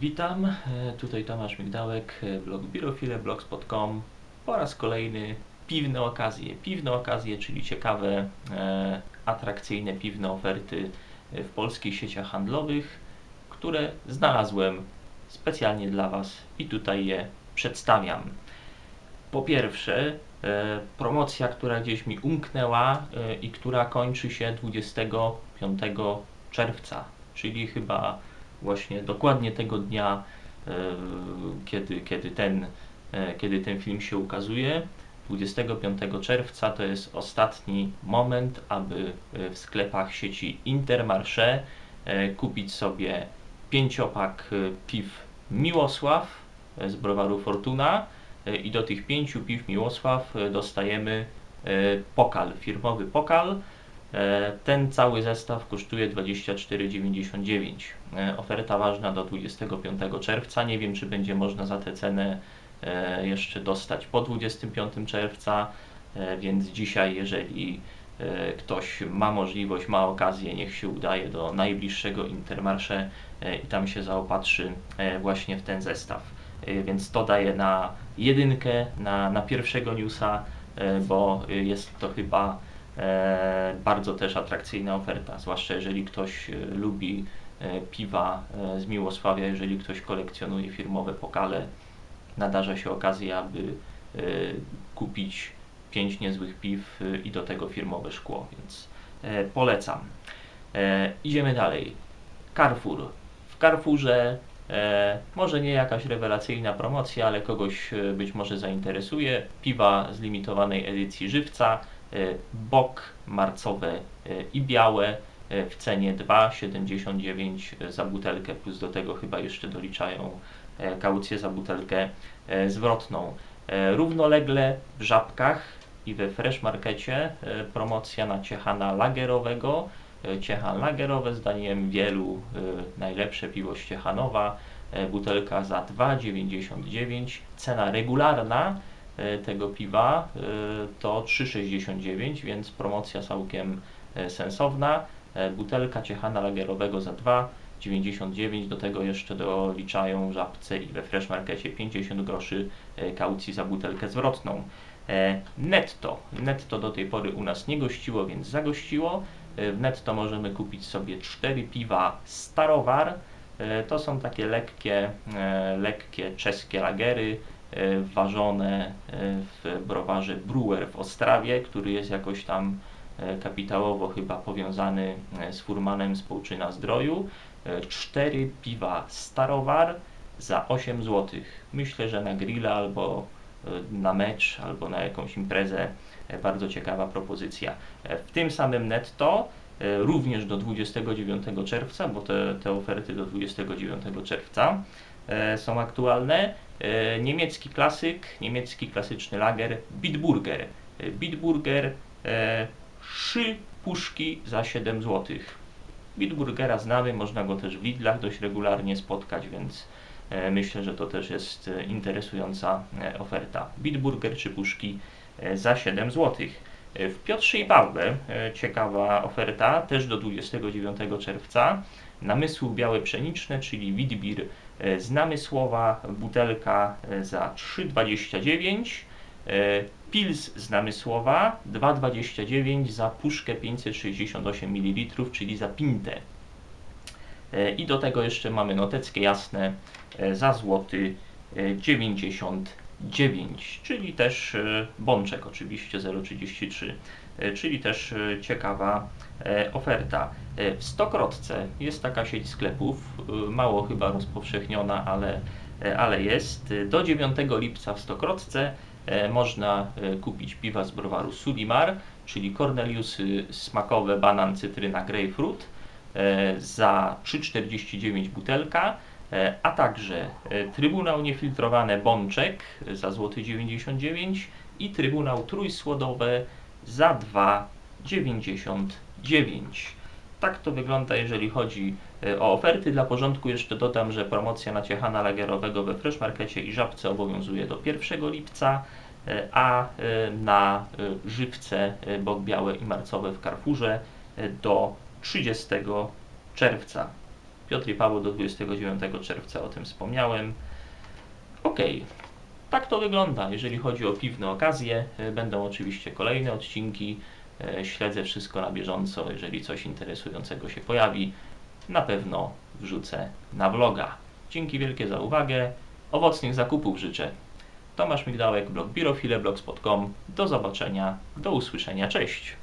Witam, e, tutaj Tomasz Migdałek, e, blog birofile.blogspot.com po raz kolejny piwne okazje. Piwne okazje, czyli ciekawe, e, atrakcyjne piwne oferty e, w polskich sieciach handlowych, które znalazłem specjalnie dla Was i tutaj je przedstawiam. Po pierwsze, e, promocja, która gdzieś mi umknęła e, i która kończy się 25 czerwca, czyli chyba właśnie dokładnie tego dnia, e, kiedy, kiedy, ten, e, kiedy ten film się ukazuje. 25 czerwca to jest ostatni moment, aby e, w sklepach sieci Intermarché kupić sobie pięciopak piw Miłosław z browaru Fortuna i do tych pięciu piw Miłosław dostajemy pokal, firmowy pokal. E, Ten cały zestaw kosztuje 24,99. E, Oferta ważna do 25 czerwca. Nie wiem, czy będzie można za tę cenę e, jeszcze dostać po 25 czerwca, więc dzisiaj, jeżeli ktoś ma możliwość, ma okazję, niech się udaje do najbliższego Intermarché e, i tam się zaopatrzy właśnie w ten zestaw. Więc to daje na jedynkę, na, na pierwszego newsa, bo jest to chyba bardzo też atrakcyjna oferta, zwłaszcza jeżeli ktoś e, lubi e, piwa e, z Miłosławia, jeżeli ktoś kolekcjonuje firmowe pokale, nadarza się okazja, aby e, kupić pięć niezłych piw e, i do tego firmowe szkło, więc e, polecam. E, idziemy dalej. Carrefour. W Carrefourze e, może nie jakaś rewelacyjna promocja, ale kogoś e, być może zainteresuje. Piwa z limitowanej edycji żywca, e, bok marcowe e, i białe e, w cenie 2,79 za butelkę, plus do tego chyba jeszcze doliczają e, kaucję za butelkę e, zwrotną. E, Równolegle w Żabkach i we Fresh Markecie e, promocja na ciechana lagerowego. E, Ciechan lagerowe, zdaniem wielu e, najlepsze piwo z Ciechanowa. E, Butelka za 2,99. Cena regularna tego piwa to 3,69, więc promocja całkiem sensowna. Butelka Ciechana lagerowego za 2,99. Do tego jeszcze doliczają Żabce i we Fresh Markecie 50 groszy kaucji za butelkę zwrotną. Netto. Netto do tej pory u nas nie gościło, więc zagościło. E, W netto możemy kupić sobie cztery piwa Starowar. E, To są takie lekkie, e, lekkie czeskie lagery, e, ważone e, w browarze Brewer w Ostrawie, który jest jakoś tam e, kapitałowo chyba powiązany e, z Furmanem z Połczyna Zdroju. E, Cztery piwa Starowar za 8 zł. Myślę, że na grilla albo e, na mecz, albo na jakąś imprezę e, bardzo ciekawa propozycja. E, W tym samym netto e, również do 29 czerwca, bo te, te oferty do 29 czerwca e, są aktualne. E, Niemiecki klasyk, niemiecki klasyczny lager Bitburger. E, Bitburger e, 3 puszki za 7 zł. Bitburgera znamy, można go też w Lidlach dość regularnie spotkać, więc e, myślę, że to też jest e, interesująca e, oferta. Bitburger 3 puszki e, za 7 zł. E, W Piotrze i Pawle e, ciekawa oferta, też do 29 czerwca. Namysły białe pszeniczne, czyli Witbir e, z Namysłowa, butelka e, za 3,29. E, Pils z Namysłowa 2,29 za puszkę 568 ml, czyli za pintę. E, I do tego jeszcze mamy noteckie jasne e, za złoty e, 99, czyli też e, bączek oczywiście 0,33, e, czyli też e, ciekawa e, oferta. E, W Stokrotce jest taka sieć sklepów, e, mało chyba rozpowszechniona, ale, e, ale jest. E, Do 9 lipca w Stokrotce e, można e, kupić piwa z browaru Sulimar, czyli Corneliusy smakowe, banan, cytryna, grapefruit e, za 3,49 butelka, e, a także e, Trybunał Niefiltrowane Bączek za złoty 99 i Trybunał Trójsłodowe za 2,99. Tak to wygląda, jeżeli chodzi e, o oferty. Dla porządku jeszcze dodam, że promocja na ciechana lagerowego we Fresh Markecie i Żabce obowiązuje do 1 lipca, e, a e, na e, żywce e, bok białe i marcowe w Carrefourze e, do 30 czerwca. Piotr i Paweł do 29 czerwca, o tym wspomniałem. Okej, tak to wygląda, jeżeli chodzi o piwne okazje. E, Będą oczywiście kolejne odcinki. E, Śledzę wszystko na bieżąco. Jeżeli coś interesującego się pojawi, na pewno wrzucę na vloga. Dzięki wielkie za uwagę. Owocnych zakupów życzę. Tomasz Migdałek, blog Birofile, blogspot.com. Do zobaczenia, do usłyszenia, cześć!